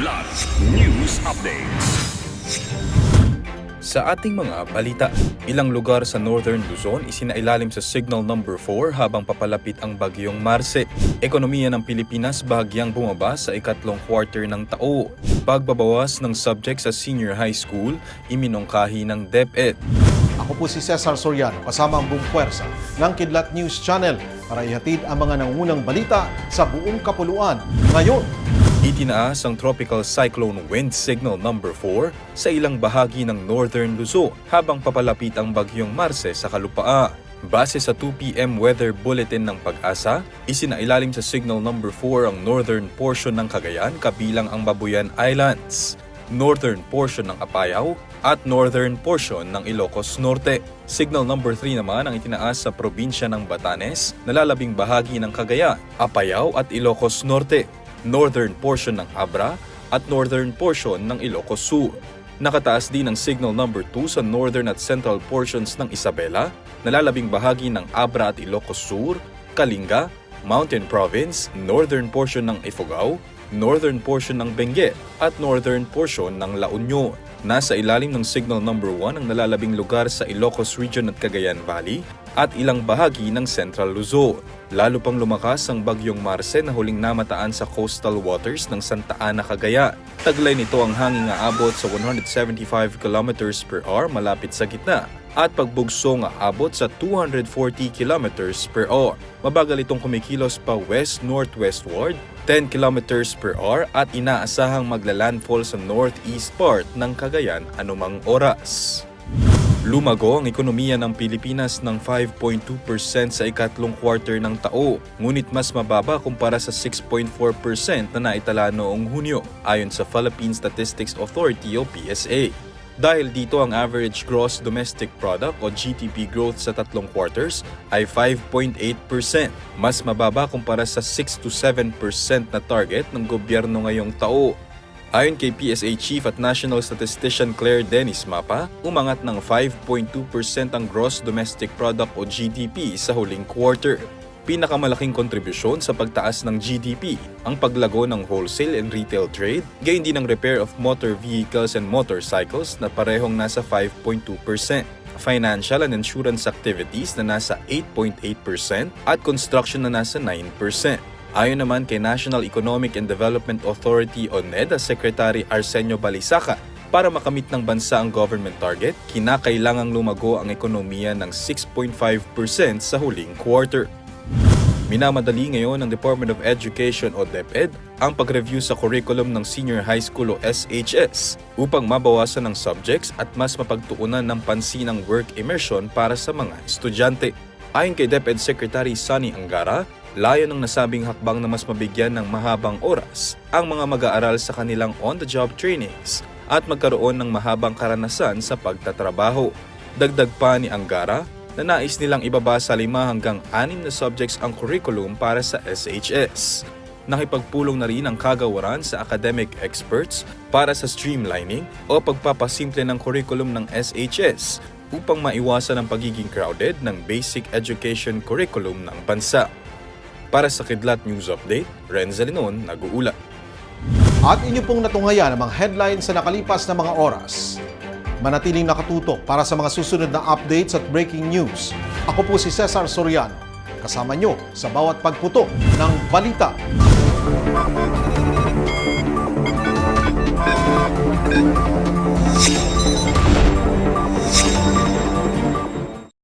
Kidlat News Updates. Sa ating mga balita, ilang lugar sa Northern Luzon isinailalim sa Signal Number 4 habang papalapit ang bagyong Marse. Ekonomiya ng Pilipinas bahagyang bumaba sa ikatlong quarter ng tao. Pagbabawas ng subject sa senior high school, iminungkahi ng DepEd. Ako po si Cesar Soriano kasama ang buong puwersa ng Kidlat News Channel para ihatid ang mga nangungunang balita sa buong kapuluan. Ngayon, Itinaas ang Tropical Cyclone Wind Signal Number 4 sa ilang bahagi ng Northern Luzon habang papalapit ang bagyong Marse sa kalupaan. Base sa 2pm weather bulletin ng pag-asa, isinailalim sa Signal Number 4 ang northern portion ng Cagayan kabilang ang Babuyan Islands, northern portion ng Apayao, at northern portion ng Ilocos Norte. Signal number 3 naman ang itinaas sa probinsya ng Batanes, nalalabing bahagi ng Cagayan, Apayao at Ilocos Norte, northern portion ng Abra at northern portion ng Ilocos Sur. Nakataas din ang signal number 2 sa northern at central portions ng Isabela, nalalabing bahagi ng Abra at Ilocos Sur, Kalinga, Mountain Province, northern portion ng Ifugao, northern portion ng Benguet at northern portion ng La Union. Nasa ilalim ng signal number 1 ang nalalabing lugar sa Ilocos Region at Cagayan Valley at ilang bahagi ng Central Luzon. Lalo pang lumakas ang bagyong Marce na huling namataan sa coastal waters ng Santa Ana, Cagayan. Taglay nito ang hangin aabot sa 175 km per hour malapit sa gitna at pagbugso nga abot sa 240 km per hour. Mabagal itong kumikilos pa west-northwestward 10 km per hour at inaasahang maglalandfall sa northeast part ng Cagayan anumang oras. Lumago ang ekonomiya ng Pilipinas ng 5.2% sa ikatlong quarter ng tao, ngunit mas mababa kumpara sa 6.4% na naitala noong Hunyo, ayon sa Philippine Statistics Authority o PSA. Dahil dito ang average gross domestic product o GDP growth sa tatlong quarters ay 5.8%, mas mababa kumpara sa 6 to 7% na target ng gobyerno ngayong tao Ayon kay PSA Chief at National Statistician Claire Dennis Mapa, umangat ng 5.2% ang gross domestic product o GDP sa huling quarter. Pinakamalaking kontribusyon sa pagtaas ng GDP ang paglago ng wholesale and retail trade, gayon din ang repair of motor vehicles and motorcycles na parehong nasa 5.2%, financial and insurance activities na nasa 8.8% at construction na nasa 9%. Ayon naman kay National Economic and Development Authority o NEDA Secretary Arsenio Balisaca, para makamit ng bansa ang government target, kinakailangang lumago ang ekonomiya ng 6.5% sa huling quarter. Minamadali ngayon ng Department of Education o DepEd ang pag-review sa curriculum ng Senior High School o SHS upang mabawasan ng subjects at mas mapagtuunan ng pansin ang work immersion para sa mga estudyante. Ayon kay DepEd Secretary Sunny Angara, layo ng nasabing hakbang na mas mabigyan ng mahabang oras ang mga mag-aaral sa kanilang on-the-job trainings at magkaroon ng mahabang karanasan sa pagtatrabaho. Dagdag pa ni Angara na nais nilang ibaba sa lima hanggang anim na subjects ang curriculum para sa SHS. Nakipagpulong na rin ang kagawaran sa academic experts para sa streamlining o pagpapasimple ng curriculum ng SHS upang maiwasan ang pagiging crowded ng basic education curriculum ng bansa. Para sa Kidlat News Update, Renza Linon, nag-uulat. at inyo pong natunghayan ang mga headlines sa nakalipas na mga oras. Manatiling nakatutok para sa mga susunod na updates at breaking news. Ako po si Cesar Soriano, kasama nyo sa bawat pagputok ng balita. Thank you.